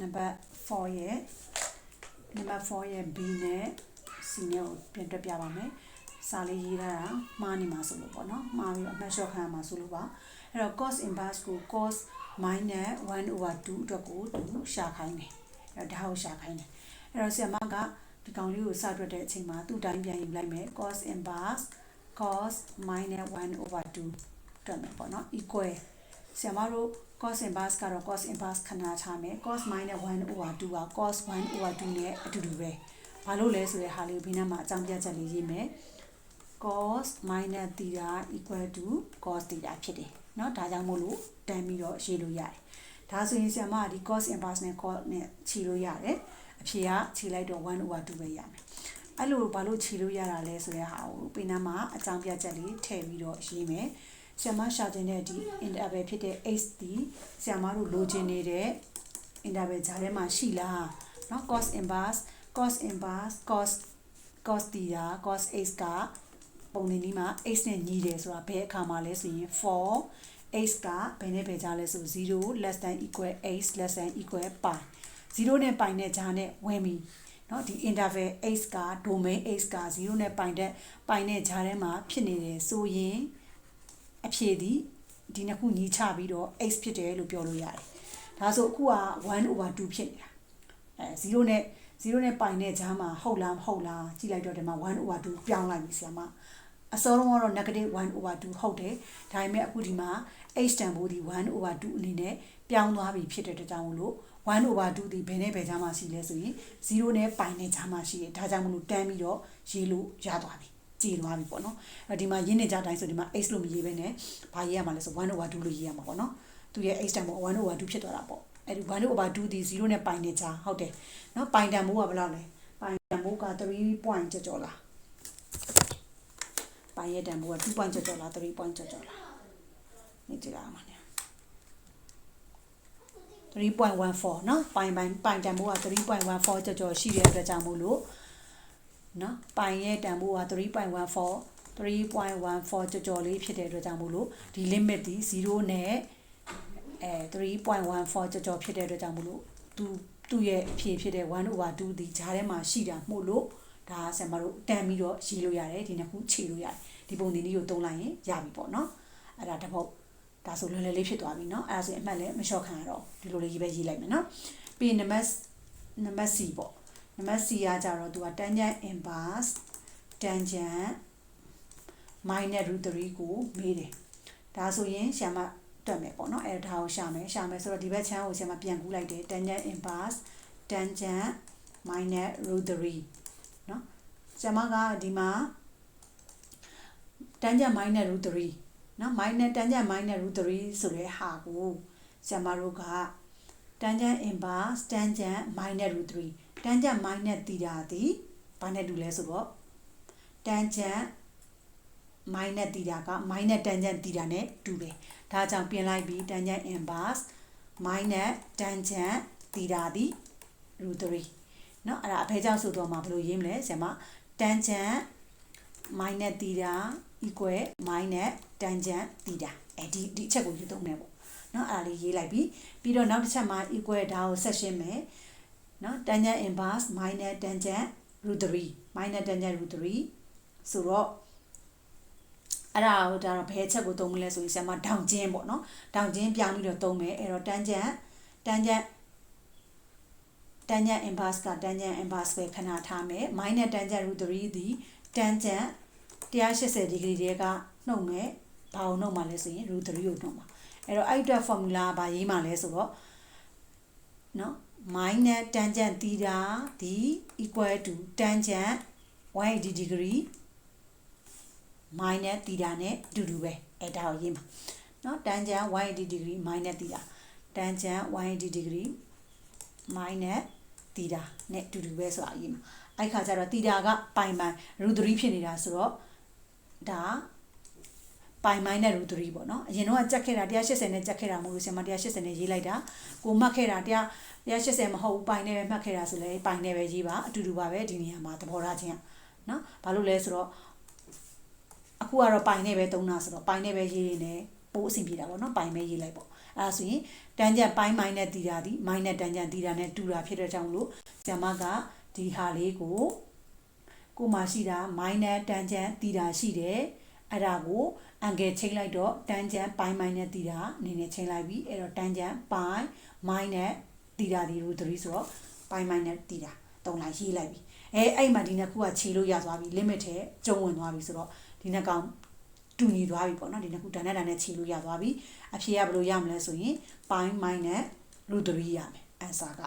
နံပါတ်4ရဲ့နံပါတ်4ရဲ့ B နဲ့ C နဲ့ကိုပြန်တွက်ပြပါမယ်စာလေးရေးထားတာမှားနေမှာဆိုလို့ပေါ့နော်မှားပြီးတော့အမှတ်လျှော့ခံရမှာဆိုလို့ပါအဲ့တော့ cos inverse ကို cos minus 1 over 2အတွက်ကိုသူရှာခိုင်းတယ်အဲ့တော့ဒါကိုရှာခိုင်းတယ်အဲ့တော့ဆရာမကဒီကောင်လေးကိုစတွက်တဲ့အချိန်မှာသူ့တိုင်းပြန်ယူလိုက်မယ် cos inverse cos minus 1 over 2တွက်မယ်ပေါ့နော် equal ဆရာမတို့ cos inverse ကတော့ cos inverse ခဏထားမယ် cos minus 1 over 2က cos 1 over 2နဲ့အတူတူပဲဘာလို့လဲဆိုတဲ့ဟာလေးကိုဘေးနားမှာအကြောင်းပြချက်လေးရေးမယ် cos minus theta equal to cos theta ဖြစ်တယ်เนาะဒါကြောင့်မို့လို့တန်းပြီးတော့ရေးလို့ရတယ်ဒါဆိုရင်ဆရာမကဒီ cos inverse နဲ့ cos နဲ့ခြေလို့ရတယ်အဖြေကခြေလိုက်တော့1 over 2ပဲရမယ်အဲ့လိုဘာလို့ခြေလို့ရတာလဲဆိုတဲ့ဟာကိုပေးနာမှာအကြောင်းပြချက်လေးထည့်ပြီးတော့ရေးမယ် ဆရာမရှာတင်တဲ့ဒီ interval ဖြစ်တဲ့ h ဒီဆရာမတို့လိုချင်နေတဲ့ interval ဂျာထဲမှာရှိလားเนาะ cos inverse cos inverse cos cos theta cos h ကပုံနေနီးမှာ h နဲ့ညီတယ်ဆိုတာဘယ်အခါမှာလဲဆိုရင်4 h ကဘယ်နဲ့ဘယ်ကြားလဲဆို0 less than equal h less than equal pi 0နဲ့ pi နဲ့ကြားနဲ့ဝင်ပြီเนาะဒီ interval h က domain h က0နဲ့ pi တဲ့ pi နဲ့ကြားထဲမှာဖြစ်နေတယ်ဆိုရင် အဖြေဒီဒီနှစ်ခုညီချပြီးတော့ x ဖြစ်တယ်လို့ပြောလို့ရတယ်ဒါဆိုအခုက1 over 2ဖြစ်နေတာအဲ0နဲ့0နဲ့ pi နဲ့ကြားမှာဟုတ်လားမဟုတ်လားကြည့်လိုက်တော့ဒီမှာ1 over 2ပြောင်းလိုက်ပြီဆရာမအစောဆုံးကတော့ negative 1 over 2ဟုတ်တယ်ဒါပေမဲ့အခုဒီမှာ h တန်ဖိုးဒီ1 over 2အနေနဲ့ပြောင်းသွားပြီဖြစ်တဲ့အတွက်ကြောင့်မလို့1 over 2ဒီဘယ်နဲ့ဘယ်ကြားမှာရှိလဲဆိုရင်0နဲ့ pi နဲ့ကြားမှာရှိတယ်ဒါကြောင့်မလို့တန်းပြီးတော့ရေးလို့ရသွားပြီ ကြည်သွားပြီပေါ့နော်အဲဒီမှာရင်းနေကြတိုင်းဆိုဒီမှာ h လို့မရေးဘဲနဲ့ဘာရေးရမှာလဲဆို1 over 2လို့ရေးရမှာပေါ့နော်သူရဲ့ h တန်ဖိုး1 over 2ဖြစ်သွားတာပေါ့အဲ့ဒီ1 over 2ဒီ0နဲ့ pi နဲ့ကြားဟုတ်တယ်နော် pi တန်ဖိုးကဘယ်လောက်လဲ pi တန်ဖိုးက3 point ကျော်ကျော်လား pi ရဲ့တန်ဖိုးက2 point ကျော်ကျော်လား3 point ကျော်ကျော်လားနေကြည့်လိုက်အောင်ပါနော်3.14เนาะပိုင်ပိုင်ပိုင်တန်ဖိုးက3.14ကျော်ကျော်ရှိတဲ့အတွက်ကြောင့်မို့လို့ เนาะပိုင်ရဲ့တန်ဖိုးက3.14 3.14ကျော်ကျော်လေးဖြစ်တဲ့အတွက်ကြောင့်မို့လို့ဒီ limit ဒီ0နဲ့အဲ3.14ကျော်ကျော်ဖြစ်တဲ့အတွက်ကြောင့်မို့လို့သူသူ့ရဲ့အဖြေဖြစ်တဲ့1 over 2ဒီဂျားထဲမှာရှိတာမှုလို့ဒါဆရာမတို့တန်ပြီးတော့ရေးလို့ရတယ်ဒီနှစ်ခုခြေလို့ရတယ်ဒီပုံဒီနည်းကိုသုံးလိုက်ရင်ရပြီပေါ့เนาะအဲ့ဒါတစ်ပုတ်ဒါဆိုလွယ်လွယ်လေးဖြစ်သွားပြီเนาะအဲ့ဒါဆိုရင်အမှတ်လည်းမလျှော့ခံရတော့ဒီလိုလေးရေးပဲရေးလိုက်မယ်เนาะပြီးရင်နံပါတ်နံပါတ် C ပေါ့ နံပါတ် C ကကြတော့သူက tangent inverse tangent minus root 3ကိုမေးတယ်ဒါဆိုရင်ရှာမတွက်မယ်ပေါ့เนาะအဲ့ဒါကိုရှာမယ်ရှာမယ်ဆိုတော့ဒီဘက်ချမ်းကိုရှာမပြန်ကူးလိုက်တယ် tangent inverse tangent minus root 3เนาะရှာမကဒီမှာ tangent minus root 3နော် minus tangent minus root 3ဆိုတဲ့ဟာကိုဆရာမတို့က tangent inverse tangent minus root 3 tangent minus theta သည်ဘာနဲ့တူလဲဆိုတော့ tangent minus theta က minus tangent theta နဲ့တူတယ်ဒါကြောင့်ပြင်လိုက်ပြီး tangent inverse minus tangent theta သည် root 3เนาะအဲ့ဒါအဖေကြောင့်ဆိုတော့မှဘယ်လိုရေးမလဲဆရာမ tangent minus theta equal minus tangent theta အဲဒီဒီအချက်ကိုယူသုံးမယ်ပေါ့ နော်အဲ့ဒါလေးရေးလိုက်ပြီးပြီးတော့နောက်တစ်ချက်မှာ equal ဒါကိုဆက်ရှင်းမယ်နော် tangent inverse minus tangent root 3 minus tangent root 3ဆိုတော့အဲ့ဒါကိုဒါတော့ဘယ်ချက်ကိုသုံးမလဲဆိုရင်ဆရာမဒေါင်ကျင်းပေါ့နော်ဒေါင်ကျင်းပြောင်းပြီးတော့သုံးမယ်အဲ့တော့ tangent tangent tangent inverse က tangent inverse ပဲခဏထားမယ် minus tangent root 3သည် tangent 180 degree တွေကနှုတ်မယ်ဘာအောင်နှုတ်မှာလဲဆိုရင် root 3ကိုနှုတ်မှာ အဲ့တော့အဲ့အတွက် formula ဘာရေးမှာလဲဆိုတော့နော် minus tangent theta ဒီ equal to tangent 180 degree minus theta နဲ့အတူတူပဲအဲ့ဒါကိုရေးမှာနော် tangent 180 degree minus theta tangent 180 degree minus theta နဲ့အတူတူပဲဆိုတာရေးမှာအဲ့ခါကျတော့ theta ကပိုင်ပိုင် root 3ဖြစ်နေတာဆိုတော့ဒါ ပိုင်မိုင်းနဲ့ root 3ပေါ့နော်အရင်တော့ကြက်ခဲ့တာ180နဲ့ကြက်ခဲ့တာမဟုတ်လို့ဆရာမ180နဲ့ရေးလိုက်တာကိုမှတ်ခဲ့တာ180မဟုတ်ဘူးပိုင်နဲ့ပဲမှတ်ခဲ့တာဆိုလဲပိုင်နဲ့ပဲရေးပါအတူတူပါပဲဒီနေရာမှာသဘောထားချင်းနော်ဘာလို့လဲဆိုတော့အခုကတော့ပိုင်နဲ့ပဲသုံးတာဆိုတော့ပိုင်နဲ့ပဲရေးနေတယ်ပိုးအဆင်ပြေတာပေါ့နော်ပိုင်မဲရေးလိုက်ပေါ့အဲဒါဆိုရင်တန်ကြံပိုင်းမိုင်းနဲ့တီတာဒီမိုင်းနဲ့တန်ကြံတီတာနဲ့တူတာဖြစ်တဲ့ကြောင့်မလို့ဆရာမကဒီဟာလေးကိုကိုမှရှိတာမိုင်းနဲ့တန်ကြံတီတာရှိတယ် အဲ့ဒါကိုအန်ဂယ်ချိန်လိုက်တော့တန်ကြံပိုင်းမိုင်းနဲ့တီတာအနေနဲ့ချိန်လိုက်ပြီအဲ့တော့တန်ကြံပိုင်းမိုင်းနဲ့တီတာဒီလို3ဆိုတော့ပိုင်းမိုင်းနဲ့တီတာတုံးလိုက်ရေးလိုက်ပြီအဲအဲ့မှာဒီနှစ်ခုကခြေလို့ရသွားပြီ limit ထဲကျုံဝင်သွားပြီဆိုတော့ဒီနှစ်ကောင်တူညီသွားပြီပေါ့နော်ဒီနှစ်ခုဒါနဲ့ဒါနဲ့ခြေလို့ရသွားပြီအဖြေကဘယ်လိုရမလဲဆိုရင်ပိုင်းမိုင်းနဲ့ root 3ရမယ် answer က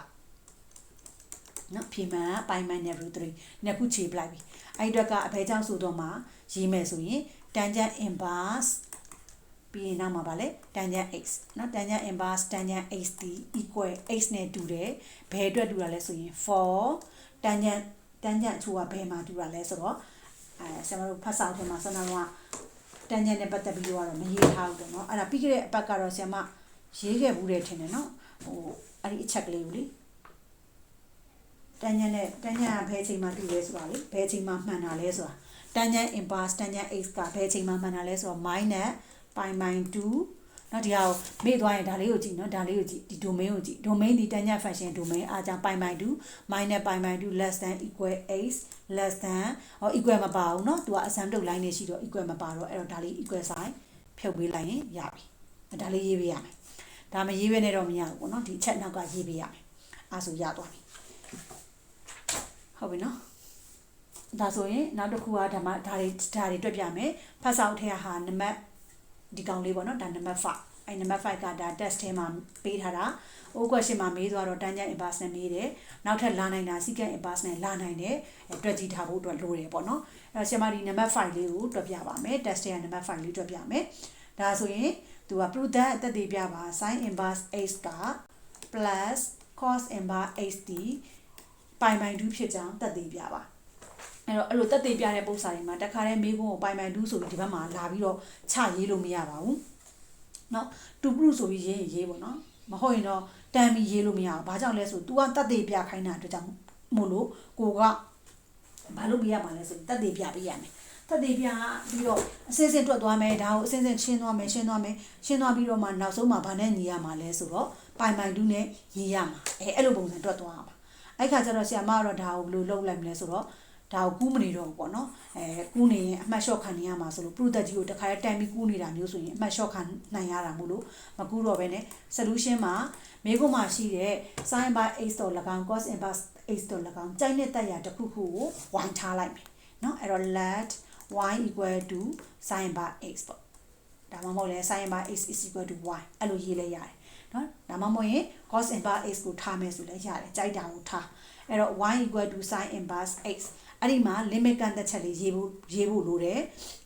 နော်ဖြေမှန်ကပိုင်းမိုင်းနဲ့ root 3နှစ်ခုခြေပလိုက်ပြီအဲ့အတွက်ကအဘဲကြောင့်ဆိုတော့မှရေးမယ်ဆိုရင် tangent inverse ပြီးရင်နောက်မှာဗာလဲ tangent x เนาะ tangent inverse tangent x ဒီ equal x နဲ့တူတယ်ဘယ်အတွက်တူတာလဲဆိုရင် for tangent tangent အချို့ကဘယ်မှာတူတာလဲဆိုတော့အဲဆရာမတို့ဖတ်စာအုပ်ထဲမှာစနေတော့ tangent နဲ့ပတ်သက်ပြီးတော့မရေးထားဘူးပေါ့เนาะအဲ့ဒါပြီးခဲ့တဲ့အပတ်ကတော့ဆရာမရေးခဲ့ဘူးတယ်ထင်တယ်เนาะဟိုအဲ့ဒီအချက်ကလေးကိုလေ တန်ညံနဲ့တန်ညံကဘယ်ချိန်မှတူလဲဆိုတာလေဘယ်ချိန်မှမှန်တာလဲဆိုတာတန်ညံ inverse တန်ညံ x ကဘယ်ချိန်မှမှန်တာလဲဆိုတော့ minus pi minus 2နော်ဒီဟာကိုမေ့သွားရင်ဒါလေးကိုကြည့်နော်ဒါလေးကိုကြည့်ဒီ domain ကိုကြည့် domain ဒီတန်ညံ function domain အားကြောင့် pi minus 2 minus pi minus 2 less than equal x less than ဟော equal မပါဘူးနော်သူက asymptote line နေရှိတော့ equal မပါတော့အဲ့တော့ဒါလေး equal sign ဖြုတ်ပေးလိုက်ရင်ရပြီဒါလေးရေးပေးရမယ်ဒါမရေးဘဲနဲ့တော့မရဘူးပေါ့နော်ဒီအချက်နောက်ကရေးပေးရမယ်အဲဆိုရသွားပြီ ဟုတ်ပြီနော်ဒါဆိုရင်နောက်တစ်ခုကဓမ္မဒါတွေဒါတွေတွက်ပြမယ်ဖတ်စာအုပ်ထဲကဟာနံပါတ်ဒီကောင်လေးပေါ့နော်ဒါနံပါတ်5အဲနံပါတ်5ကဒါ test ထဲမှာပေးထားတာ O question မှာမေးသွားတော့ tangent inverse နဲ့မေးတယ်နောက်ထပ်လာနိုင်တာ secant inverse နဲ့လာနိုင်တယ်တွက်ကြည့်ထားဖို့အတွက်လိုတယ်ပေါ့နော်အဲဆရာမဒီနံပါတ်5လေးကိုတွက်ပြပါမယ် test ထဲကနံပါတ်5လေးတွက်ပြမယ်ဒါဆိုရင်သူက proof that အသက်သေးပြပါ sin inverse x က plus cos inverse x ဒီ ပိုင်ပိုင်ဒူးဖြစ်ကြောင်းသက်သေပြပါအဲ့တော့အဲ့လိုတက်သေးပြတဲ့ပုံစံတွေမှာတခါတည်းမိကုန်းကိုပိုင်ပိုင်ဒူးဆိုပြီးဒီဘက်မှာလာပြီးတော့ချရေးလို့မရပါဘူး။နော်တူပရုဆိုပြီးရေးရေးပေါ့နော်။မဟုတ်ရင်တော့တန်ပြီးရေးလို့မရဘူး။ဘာကြောင့်လဲဆို तू ကတက်သေးပြခိုင်းတာအတွက်ကြောင့်မို့လို့ကိုကဘာလို့ပြရမှာလဲဆိုတက်သေးပြပေးရမယ်။တက်သေးပြပြီးတော့အစင်းစင်းထွက်သွားမယ်ဒါကိုအစင်းစင်းရှင်းသွားမယ်ရှင်းသွားမယ်ရှင်းသွားပြီးတော့မှနောက်ဆုံးမှဘာနဲ့ညီရမှာလဲဆိုတော့ပိုင်ပိုင်ဒူးနဲ့ရေးရမှာ။အဲအဲ့လိုပုံစံတွက်သွားရမှာ။ အဲ့ခါကျတော့ဆရာမကတော့ဒါကိုဘယ်လိုလုပ်လိုက်မလဲဆိုတော့ဒါကိုကူးမနေတော့ဘူးပေါ့နော်အဲကူးနေရင်အမှတ်လျှော့ခံနေရမှာဆိုလို့ product ကြီးကိုတစ်ခါတန်ပြီးကူးနေတာမျိုးဆိုရင်အမှတ်လျှော့ခံနိုင်ရတာမို့လို့မကူးတော့ဘဲနဲ့ solution မှာမိကုမှာရှိတဲ့ sin by x တော့၎င်း cos inverse x တော့၎င်းကြိုက်တဲ့တက်ရတစ်ခုခုကိုဝိုင်းထားလိုက်မယ်နော်အဲ့တော့ let y equal to sin by x ပေါ့ဒါမှမဟုတ်လဲ sin by x is equal to y အဲ့လိုရေးလဲရတယ်နော်ဒါမှမဟုတ်ရင် cos inverse x ကိုထားမယ်ဆိုလည်းရတယ်ကြိုက်တာကိုထားအဲ့တော့ y equal to sin inverse x အဲ့ဒီမှာ limit ကန့်သက်ချက်လေးရေးဖို့ရေးဖို့လိုတယ်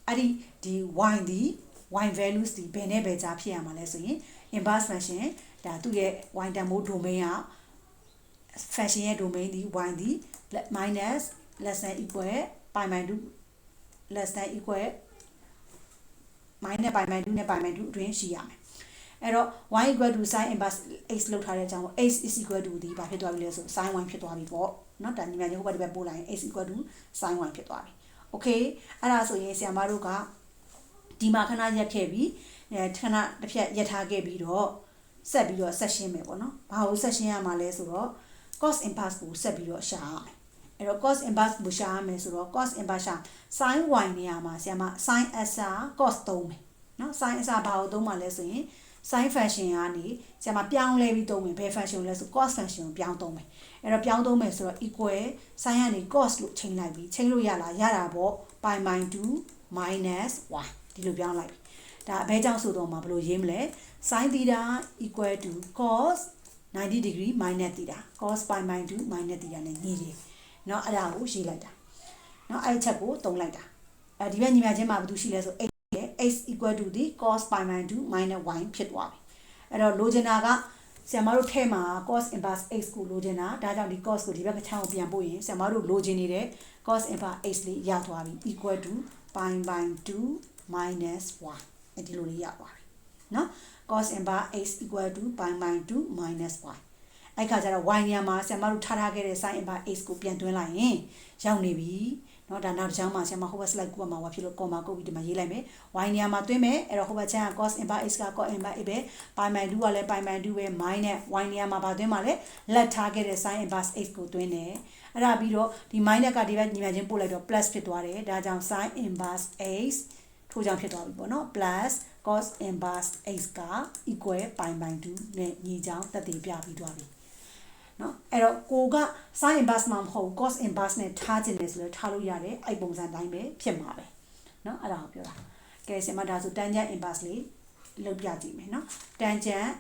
အဲ့ဒီဒီ y ဒီ y values ဒီဘယ်နဲ့ဘယ်ကြားဖြစ်ရမှာလဲဆိုရင် inverse function ဒါသူ့ရဲ့ y တန်ဖိုး domain က function ရဲ့ domain ဒီ y ဒီ minus less than equal pi by 2 less than equal minus pi by 2နဲ့ pi by 2အတွင်းရှိရမယ် အဲ့တော့ y equal to sin inverse x လောက်ထားတဲ့အကြောင်းကို x is equal to ဒီဘာဖြစ်သွားပြီလဲဆို sin y ဖြစ်သွားပြီပေါ့နော်တာညီမရဲ့ဟိုဘက်ဒီဘက်ပို့လိုက်ရင် x equal to sin y ဖြစ်သွားပြီ okay အဲ့ဒါဆိုရင်ဆရာမတို့ကဒီမှာခဏရက်ခဲ့ပြီအဲခဏတစ်ဖြက်ရက်ထားခဲ့ပြီးတော့ဆက်ပြီးတော့ဆက်ရှင်းမယ်ပေါ့နော်ဘာလို့ဆက်ရှင်းရမှာလဲဆိုတော့ cos inverse ကိုဆက်ပြီးတော့ရှာရမယ်အဲ့တော့ cos inverse ကိုရှာရမယ်ဆိုတော့ cos inverse ရှာ sin y နေရာမှာဆရာမ sin s cos သုံးမယ်နော် sin s ဘာကိုသုံးမှာလဲဆိုရင် sin function ကနေဆရာမပြောင်းလဲပြီးသုံးမယ်ဘယ် function လဲဆို cos function ကိုပြောင်းသုံးမယ်အဲ့တော့ပြောင်းသုံးမယ်ဆိုတော့ equal sin ကနေ cos လို့ချိန်လိုက်ပြီးချိန်လို့ရလားရတာပေါ့ pi - 2 minus y ဒီလိုပြောင်းလိုက်ပြီဒါအဘဲကြောင့်ဆိုတော့မှာဘယ်လိုရေးမလဲ sin theta equal to cos 90 degree minus theta cos pi - 2 minus theta နဲ့ညီတယ်เนาะအဲ့ဒါကိုရေးလိုက်တာเนาะအဲ့ချက်ကိုသုံးလိုက်တာအဲဒီဘက်ညီမချင်းမှာဘာလို့ရှိလဲဆို x equal to သည် cos pi by 2 minus y ဖြစ်သွားပြီအဲ့တော့လိုချင်တာကဆရာမတို့ထဲမှာ cos inverse x ကိုလိုချင်တာဒါကြောင့်ဒီ cos ကိုဒီဘက်ကချောင်းကိုပြန်ပို့ရင်ဆရာမတို့လိုချင်နေတဲ့ cos inverse x လေးရသွားပြီ equal to pi by 2 minus y အဲ့ဒီလိုလေးရသွားပြီနော် cos inverse x equal to pi by 2 minus y အဲ့ခါကျတော့ y ညမှာဆရာမတို့ထားထားခဲ့တဲ့ sin inverse x ကိုပြန်တွင်းလိုက်ရင်ရောက်နေပြီ เนาะဒါနောက်တစ်ချောင်းမှာဆရာမဟိုဘက် slide ကူမှာဝါဖြစ်လို့ comma ကုတ်ပြီးဒီမှာရေးလိုက်မယ် y နေရာမှာသွင်းမယ်အဲ့တော့ဟိုဘက်ချမ်းက cos in by x က cos in by a ပဲ pi by 2ကလည်း pi by 2ပဲ min နဲ့ y နေရာမှာဗာသွင်းမှာလဲလက်ထားခဲ့တဲ့ sin inverse x ကိုသွင်းတယ်အဲ့ဒါပြီးတော့ဒီ minus ကဒီဘက်ညီမချင်းပို့လိုက်တော့ plus ဖြစ်သွားတယ်ဒါကြောင့် sin inverse x ထို့ကြောင့်ဖြစ်သွားပြီပေါ့နော် plus cos inverse x က equal pi by 2နဲ့ညီကြောင်းသက်သေပြပြီးသွားပြီ နော်အဲ့တော့ကိုက sin inverse မှာမဟုတ် cos inverse နဲ့ထားခြင်းလေဆိုတော့ထားလို့ရတယ်အဲ့ပုံစံတိုင်းပဲဖြစ်မှာပဲနော်အဲ့ဒါကိုပြောတာကဲဆင်မဒါဆို tangent inverse လေးလုပ်ပြကြည့်မယ်နော် tangent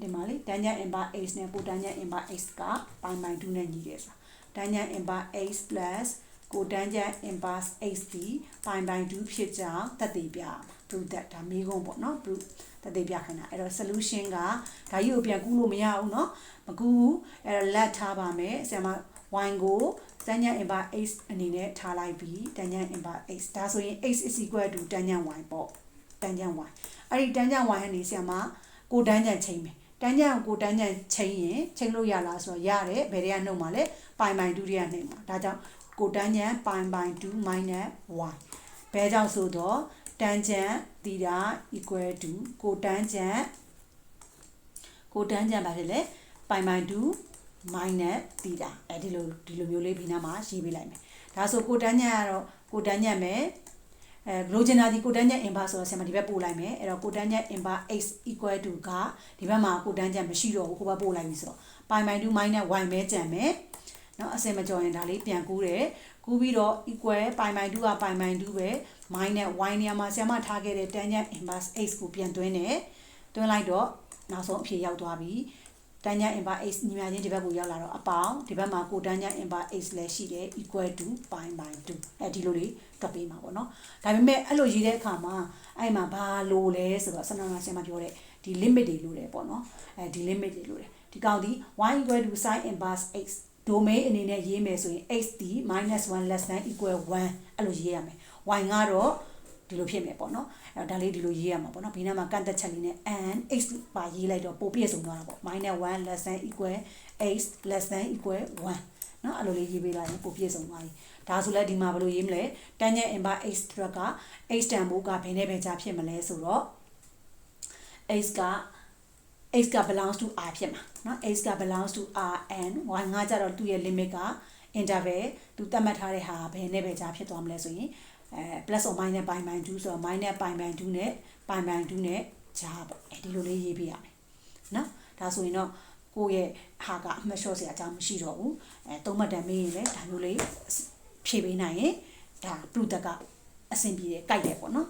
ဒီမှာလေ tangent inverse x နဲ့ cotangent inverse x က pi by 2နဲ့ညီတယ်ဆိုတာ tangent inverse x plus cotangent inverse x ဒီ pi by 2ဖြစ်ကြောင်းသက်သေပြရမှာ do that ဒါမိကုံပေါ့နော် proof တသိပြခိုင်းတာအဲ့တော့ solution ကဒါကြီးကိုပြန်ကူးလို့မရဘူးနော်မကူးဘူးအဲ့တော့ let ထားပါမယ်ဆရာမ y ကိုတန်ညံ inverse x အနေနဲ့ထားလိုက်ပြီးတန်ညံ inverse x ဒါဆိုရင် x is equal to တန်ညံ y ပေါ့တန်ညံ y အဲ့ဒီတန်ညံ y ဟန်နေဆရာမကိုတန်ညံချိန်မယ်တန်းကြံကိုတန်းကြံချိန်ရင်ချိန်လို့ရလားဆိုတော့ရတယ်ဘယ်တရနှုတ်မှာလဲပိုင်ပိုင်ဒုတိယနှုတ်မှာဒါကြောင့်ကိုတန်းကြံပိုင်ပိုင်2 minus y ဘဲကြောင့်ဆိုတော့ tangent theta equal to cotangent cotangent ဘာဖြစ်လဲ pi by 2 minus theta အဲဒီလိုဒီလိုမျိုးလေးဒီနားမှာရေးပေးလိုက်မယ်ဒါဆို cotangent ကတော့ cotangent ပဲအဲလိုချင်တာဒီ cotangent inverse ဆိုတော့ဆင်မဒီဘက်ပို့လိုက်မယ်အဲ့တော့ cotangent inverse x equal to ကဒီဘက်မှာ cotangent မရှိတော့ဘူးဟိုဘက်ပို့လိုက်ပြီဆိုတော့ pi by 2 minus y ပဲကျန်မယ်နော်အစင်မကြော်ရင်ဒါလေးပြန်ကူးတယ် ကူးပြီးတော့ equal pi by 2က pi by 2ပဲ minus y နေရာမှာဆရာမထားခဲ့တဲ့ tangent inverse x ကိုပြန်သွင်းတယ်သွင်းလိုက်တော့နောက်ဆုံးအဖြေရောက်သွားပြီတန်းညံ inverse x ညီမချင်းဒီဘက်ကိုရောက်လာတော့အပေါင်းဒီဘက်မှာကိုတန်းညံ inverse x လည်းရှိတယ် equal to pi by 2အဲဒီလိုလေးတွက်ပေးမှာပေါ့နော်ဒါပေမဲ့အဲ့လိုရေးတဲ့အခါမှာအဲ့မှာဘာလို့လဲဆိုတော့ဆန္ဒနာဆင်မပြောတဲ့ဒီ limit တွေလို့တယ်ပေါ့နော်အဲဒီ limit တွေလို့တယ်ဒီကောင်ဒီ y equal to sin inverse x domain အနေနဲ့ရေးမယ်ဆိုရင် xt -1 less than equal 1အဲ့လိုရေးရမယ် y ကတော့ဒီလိုဖြစ်မယ်ပေါ့နော်အဲ့တော့ဒါလေးဒီလိုရေးရမှာပေါ့နော်ဘေးနားမှာကန့်သက်ချက်လေးနဲ့ and x ပါရေးလိုက်တော့ပိုပြည့်စုံသွားတာပေါ့ -1 less than equal x less than equal 1နော်အဲ့လိုလေးရေးပေးလိုက်ရင်ပိုပြည့်စုံသွားပြီဒါဆိုလည်းဒီမှာဘယ်လိုရေးမလဲ tangent inverse x အတွက်က x တန်ဖိုးကဘယ်နဲ့ဘယ်ကြားဖြစ်မလဲဆိုတော့ x က x က belongs to r ဖြစ်မှာเนาะ x က belongs to r and y ငါကြတော့သူ့ရဲ့ limit က interval သူသတ်မှတ်ထားတဲ့ဟာဘယ်နဲ့ပဲကြားဖြစ်သွားမလဲဆိုရင်အဲ plus or minus pi by 2ဆိုတော့ minus pi by 2နဲ့ pi by 2နဲ့ကြားပေါ့အဲဒီလိုလေးရေးပြရမယ်เนาะဒါဆိုရင်တော့ကိုယ့်ရဲ့ဟာကအမှတ်လျှော့စရာအကြောင်းမရှိတော့ဘူးအဲသုံးမှတ်တန်မေးရင်လည်းဒါမျိုးလေးဖြည့်ပေးနိုင်ရင်ဒါပလူတက်ကအဆင်ပြေတယ်ကြိုက်တယ်ပေါ့နော်